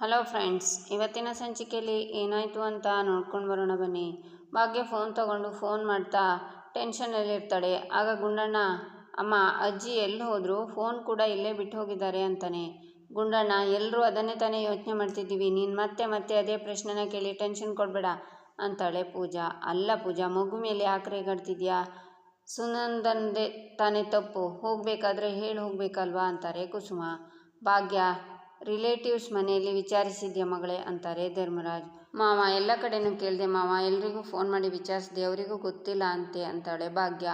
Hello friends, ಇವತ್ತಿನ ಸಂಚಿಕೆಯಲ್ಲಿ ಏನಾಯಿತು ಅಂತ ನೋಡ್ಕೊಂಡು ಬರೋಣ ಬನ್ನಿ. ಭಾಗ್ಯ ಫೋನ್ ತಗೊಂಡು ಫೋನ್ ಮಾಡ್ತಾ ಟೆನ್ಷನಲ್ಲಿರ್ತಾಳೆ ಆಗ ಗುಂಡಣ್ಣ, ಅಮ್ಮ, ಅಜ್ಜಿ ಎಲ್ಲಿ ಹೋದರು? ಫೋನ್ ಕೂಡ ಇಲ್ಲೇ ಬಿಟ್ಟು ಹೋಗಿದ್ದಾರೆ ಅಂತಾನೆ. ಗುಂಡಣ್ಣ ಎಲ್ಲರೂ ಅದನ್ನೇ ತಾನೇ ಯೋಚನೆ ಮಾಡ್ತಿದ್ದೀವಿ. ನೀನು ಮತ್ತೆ ಮತ್ತೆ ಅದೇ ಪ್ರಶ್ನೆನ ಕೇಳಿ ಟೆನ್ಷನ್ ಕೊಡಬೇಡ, ಅಂತಾಳೆ ಪೂಜಾ. ಅಲ್ಲ ಪೂಜಾ, ಮಗು ಮೇಲೆ ಯಾಕೆ ರೇಗಾಡ್ತಿದ್ಯಾ ಸುನಂದಂದೆ ತಾನೇ ತಪ್ಪು. ಹೋಗಬೇಕಾದ್ರೆ ಹೇಳಿ ಹೋಗಬೇಕಲ್ವಾ? ಅಂತಾರೆ ಕುಸುಮ. ಭಾಗ್ಯ ರಿಲೇಟಿವ್ಸ್ ಮನೆಯಲ್ಲಿ ವಿಚಾರಿಸಿದ್ಯಾ ಮಗಳೇ? ಅಂತಾರೆ ಧರ್ಮರಾಜ್. ಮಾವ, ಎಲ್ಲ ಕಡೆನೂ ಕೇಳಿದೆ, ಮಾವ, ಎಲ್ರಿಗೂ ಫೋನ್ ಮಾಡಿ ವಿಚಾರಿಸಿದೆ, ಅವರಿಗೂ ಗೊತ್ತಿಲ್ಲ ಅಂತೆ ಅಂತಾಳೆ ಭಾಗ್ಯ.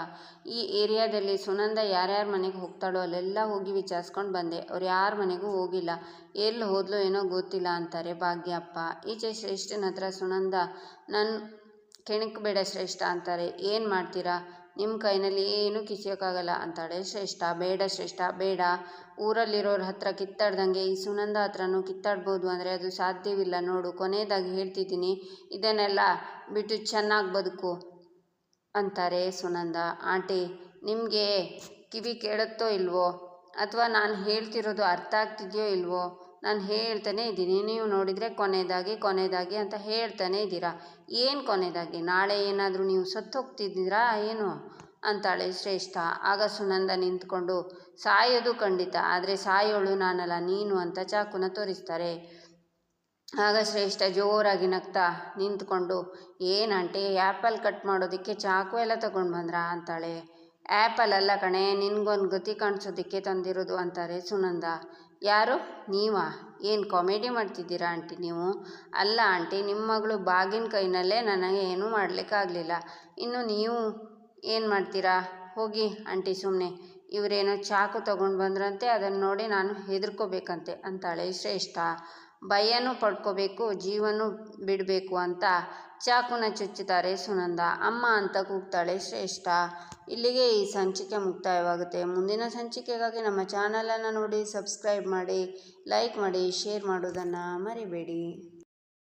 ಈ ಏರಿಯಾದಲ್ಲಿ ಸುನಂದ ಯಾರ್ಯಾರ ಮನೆಗೆ ಹೋಗ್ತಾಳೋ ಅಲ್ಲೆಲ್ಲ ಹೋಗಿ ವಿಚಾರಿಸ್ಕೊಂಡು ಬಂದೆ. ಅವ್ರು ಯಾರ ಮನೆಗೂ ಹೋಗಿಲ್ಲ. ಎಲ್ಲಿ ಹೋದ್ಲೋ ಏನೋ ಗೊತ್ತಿಲ್ಲ ಅಂತಾರೆ ಭಾಗ್ಯಪ್ಪ. ಈಚೆ ಶ್ರೇಷ್ಠನ ಹತ್ರ ಸುನಂದ ನನ್ನ ಕೆಣಕಬೇಡ ಶ್ರೇಷ್ಠ ಅಂತಾರೆ. ಏನು ಮಾಡ್ತೀರಾ? ನಿಮ್ಮ ಕೈನಲ್ಲಿ ಏನೂ ಕಿಸಿಯೋಕ್ಕಾಗಲ್ಲ ಅಂತಾಳೆ ಶ್ರೇಷ್ಠ. ಬೇಡ ಶ್ರೇಷ್ಠ, ಬೇಡ. ಊರಲ್ಲಿರೋರ ಹತ್ರ ಕಿತ್ತಾಡ್ದಂಗೆ ಈ ಸುನಂದ ಹತ್ರನೂ ಕಿತ್ತಾಡ್ಬೋದು ಅಂದರೆ ಅದು ಸಾಧ್ಯವಿಲ್ಲ. ನೋಡು, ಕೊನೆಯದಾಗಿ ಹೇಳ್ತಿದ್ದೀನಿ. ಇದನ್ನೆಲ್ಲ ಬಿಟ್ಟು ಚೆನ್ನಾಗಿ ಬದುಕು ಅಂತಾರೆ ಸುನಂದ. ಆಂಟಿ, ನಿಮಗೆ ಕಿವಿ ಕೇಳುತ್ತೋ ಇಲ್ವೋ? ಅಥವಾ ನಾನು ಹೇಳ್ತಿರೋದು ಅರ್ಥ ಆಗ್ತಿದೆಯೋ ಇಲ್ವೋ? ನಾನು ಹೇಳ್ತಾನೆ ಇದ್ದೀನಿ, ನೀವು ನೋಡಿದರೆ ಕೊನೆಯದಾಗಿ ಕೊನೆಯದಾಗಿ ಅಂತ ಹೇಳ್ತಾನೆ ಇದ್ದೀರಾ? ಏನು ಕೊನೆಯದಾಗಿ? ನಾಳೆ ಏನಾದರೂ ನೀವು ಸತ್ತೋಗ್ತಿದ್ದೀರಾ ಏನು? ಅಂತಾಳೆ ಶ್ರೇಷ್ಠ. ಆಗ ಸುನಂದ ನಿಂತ್ಕೊಂಡು, ಸಾಯೋದು ಖಂಡಿತ, ಆದರೆ ಸಾಯೋಳು ನಾನಲ್ಲ, ನೀನು ಅಂತ ಚಾಕುನ ತೋರಿಸ್ತಾರೆ. ಆಗ ಶ್ರೇಷ್ಠ ಜೋರಾಗಿ ನಗ್ತಾ ನಿಂತ್ಕೊಂಡು ಏನಂಟೆ ಆ್ಯಪಲ್ ಕಟ್ ಮಾಡೋದಕ್ಕೆ ಚಾಕು ಎಲ್ಲ ತಗೊಂಡು ಬಂದ್ರಾ ಅಂತಾಳೆ. ಆ್ಯಪಲ್ ಅಲ್ಲ ಕಣೆ, ನಿನ್ಗೊಂದು ಗತಿ ಕಾಣಿಸೋದಕ್ಕೆ ತಂದಿರೋದು ಅಂತಾರೆ ಸುನಂದ. ಯಾರು? ನೀವಾ? ಏನು ಕಾಮಿಡಿ ಮಾಡ್ತಿದ್ದೀರಾ ಆಂಟಿ ನೀವು? ಅಲ್ಲ ಆಂಟಿ ನಿಮ್ಮ ಮಗಳು ಬಾಗಿನ ಕೈನಲ್ಲೇ ನನಗೆ ಏನೂ ಮಾಡಲಿಕ್ಕಾಗಲಿಲ್ಲ. ಇನ್ನು ನೀವು ಏನು ಮಾಡ್ತೀರಾ? ಹೋಗಿ ಆಂಟಿ ಸುಮ್ಮನೆ ಇವರೇನೋ ಚಾಕು ತಗೊಂಡು ಬಂದ್ರಂತೆ ಅದನ್ನು ನೋಡಿ ನಾನು ಹೆದರ್ಕೋಬೇಕಂತೆ ಅಂತಾಳೆ. ಶ್ರೇಷ್ಠ, ಭಯನೂ ಪಡ್ಕೋಬೇಕು, ಜೀವನೂ ಬಿಡಬೇಕು ಅಂತ ಚಾಕುನ ಚುಚ್ಚುತ್ತಾರೆ ಸುನಂದ. ಅಮ್ಮ ಅಂತ ಕೂಗ್ತಾಳೆ ಶ್ರೇಷ್ಠ. ಇಲ್ಲಿಗೆ ಈ ಸಂಚಿಕೆ ಮುಕ್ತಾಯವಾಗುತ್ತೆ. ಮುಂದಿನ ಸಂಚಿಕೆಗಾಗಿ ನಮ್ಮ ಚಾನಲನ್ನು ನೋಡಿ, ಸಬ್ಸ್ಕ್ರೈಬ್ ಮಾಡಿ, ಲೈಕ್ ಮಾಡಿ, ಶೇರ್ ಮಾಡೋದನ್ನು ಮರಿಬೇಡಿ.